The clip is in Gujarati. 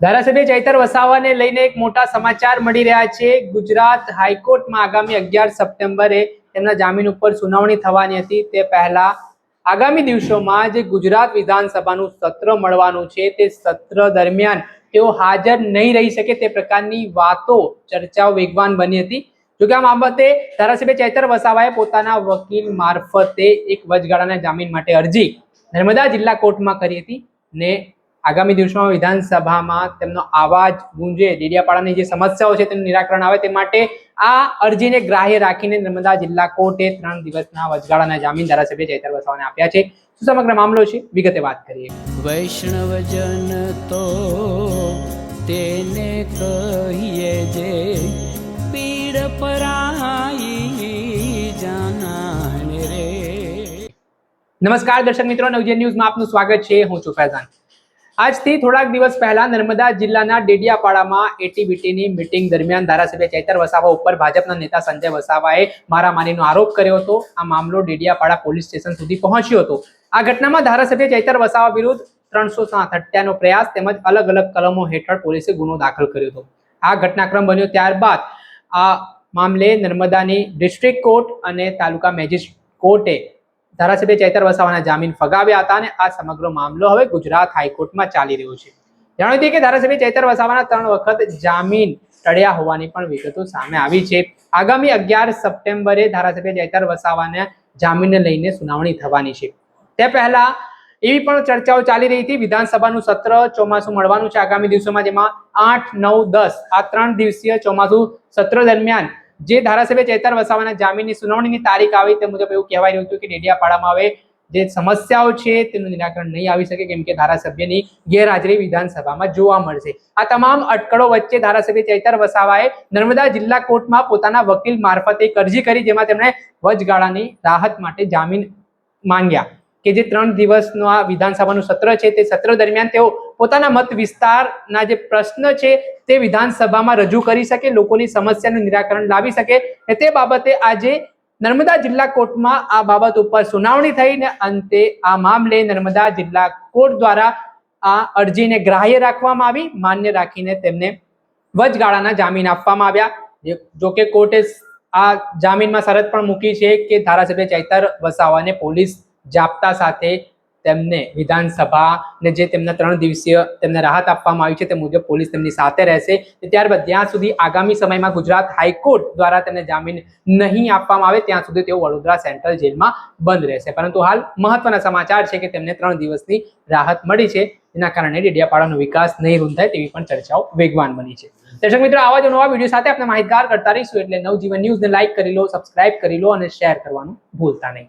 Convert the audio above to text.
ધારાસભ્ય ચૈતર વસાવાને લઈને એક મોટા સમાચાર મળી રહ્યા છે. ગુજરાત હાઈકોર્ટમાં આગામી અગિયાર સપ્ટેમ્બરે તેમના જામીન ઉપર સુનાવણી થવાની હતી. તે પહેલા આગામી દિવસોમાં જે ગુજરાત વિધાનસભાનું સત્ર મળવાનું છે. તે સત્ર દરમિયાન તેઓ હાજર નહીં રહી શકે તે પ્રકારની વાતો, ચર્ચાઓ વેગવાન બની હતી. જોકે આ બાબતે ધારાસભ્ય ચૈતર વસાવાએ પોતાના વકીલ મારફતે એક વચગાળાના જામીન માટે અરજી નર્મદા જિલ્લા કોર્ટમાં કરી હતી ને આગામી દિવસોમાં વિધાનસભામાં તેમનો અવાજ ગુંજે. ડેડિયાપાડાની જે સમસ્યાઓ છે તેનું નિરાકરણ આવે તે માટે આ અરજીને ગ્રાહ્ય રાખીને નર્મદા જિલ્લા કોર્ટે ત્રણ દિવસના વચગાળાના જામીન ધારાસભ્ય ચૈતર વસાવાને આપ્યા છે. શું સમગ્ર મામલો છે? વિગતે વાત કરીએ. વૈષ્ણવજન તો તેને કહીએ જે પીડ પરાઈ જાનાને રે. નમસ્કાર દર્શક મિત્રો નવજે ન્યૂઝમાં આપનું સ્વાગત છે. હું છું ફૈઝાન. આજથી થોડાક દિવસ પહેલા નર્મદા જિલ્લાના ડેડિયાપાડામાં એટીબીટીની મિટિંગ દરમિયાન ધારાસભ્ય ચૈતર વસાવા ઉપર ભાજપના નેતા સંજય વસાવાએ મારામારીનો આરોપ કર્યો હતો. આ મામલો ડેડિયાપાડા પોલીસ સ્ટેશન સુધી પહોંચ્યો હતો. આ ઘટનામાં ધારાસભ્ય ચૈતર વસાવા વિરુદ્ધ ત્રણસો સાત હત્યાનો પ્રયાસ તેમજ અલગ અલગ કલમો હેઠળ પોલીસે ગુનો દાખલ કર્યો હતો. આ ઘટનાક્રમ બન્યો ત્યારબાદ આ મામલે નર્મદાની ડિસ્ટ્રિક્ટ કોર્ટ અને તાલુકા મેજિસ્ટ્રેટ કોર્ટે ધારાસભ્ય ચૈતર વસાવાના જામીન ફગાવ્યા હતા અને આ સમગ્ર મામલો હવે ગુજરાત હાઈકોર્ટમાં ચાલી રહ્યો છે. જાણો દઈએ કે ધારાસભ્ય ચૈતર વસાવાના ત્રણ વખત જામીન ટળ્યા હોવાની પણ વિગતો સામે આવી છે. આગામી અગિયાર સપ્ટેમ્બરે ધારાસભ્ય ચૈતર વસાવાને જામીનને લઈને સુનાવણી થવાની છે. તે પહેલા એવી પણ ચર્ચાઓ ચાલી રહી હતી. વિધાનસભાનું સત્ર ચોમાસું મળવાનું છે આગામી દિવસોમાં, જેમાં આઠ, નવ, દસ આ ત્રણ દિવસીય ચોમાસું સત્ર દરમિયાન જે ધારાસભ્ય ચેતર વસાવાના જામીનની સુનાવણીની તારીખ આવી તે મુજબ એવું કહેવાય રહ્યું હતું કે ડેડિયાપાડામાં હવે જે સમસ્યાઓ છે તેનું નિરાકરણ નહીં આવી શકે કેમ કે ધારાસભ્યની ગેરહાજરી વિધાનસભામાં જોવા મળશે. આ તમામ અટકળો વચ્ચે ધારાસભ્ય ચૈતર વસાવાએ નર્મદા જિલ્લા કોર્ટમાં પોતાના વકીલ મારફતે એક અરજી કરી જેમાં તેમણે વચગાળાની રાહત માટે જામીન માંગ્યા. કે જે ત્રણ દિવસનું આ વિધાનસભાનું સત્ર છે, તે સત્ર દરમિયાન તેઓ પોતાના મત વિસ્તારના જે પ્રશ્ન છે, તે વિધાનસભામાં રજૂ કરી શકે, લોકોની સમસ્યાનું નિરાકરણ લાવી શકે અને તે બાબતે આજે નર્મદા જિલ્લા કોર્ટમાં આ બાબત ઉપર સુનાવણી થઈ ને અંતે આ મામલે નર્મદા જિલ્લા કોર્ટ દ્વારા આ અરજીને ગ્રાહ્ય રાખવામાં આવી, માન્ય રાખીને તેમને વચગાળાના જામીન આપવામાં આવ્યા. જોકે કોર્ટે આ જામીનમાં શરત પણ મૂકી છે કે ધારાસભ્ય ચૈતર વસાવાને પોલીસ જાપ્તા સાથે તેમને વિધાનસભા ને જે તેમના ત્રણ દિવસીય તેમને રાહત આપવામાં આવી છે તે મુજબ પોલીસ તેમની સાથે રહેશે. ત્યારબાદ જ્યાં સુધી આગામી સમયમાં ગુજરાત હાઈકોર્ટ દ્વારા તેમને જામીન નહીં આપવામાં આવે ત્યાં સુધી તેઓ વડોદરા સેન્ટ્રલ જેલમાં બંધ રહેશે. પરંતુ હાલ મહત્વના સમાચાર છે કે તેમને ત્રણ દિવસની રાહત મળી છે. જેના કારણે ડેડિયાપાડાનો વિકાસ નહીં રૂંધાય તેવી પણ ચર્ચાઓ વેગવાન બની છે. દર્શક મિત્રો, આવા જ નવા વીડિયો સાથે આપણે માહિતગાર કરતા રહીશું. એટલે નવજીવન ન્યૂઝને લાઇક કરી લો, સબસ્ક્રાઇબ કરી લો અને શેર કરવાનું ભૂલતા નહીં.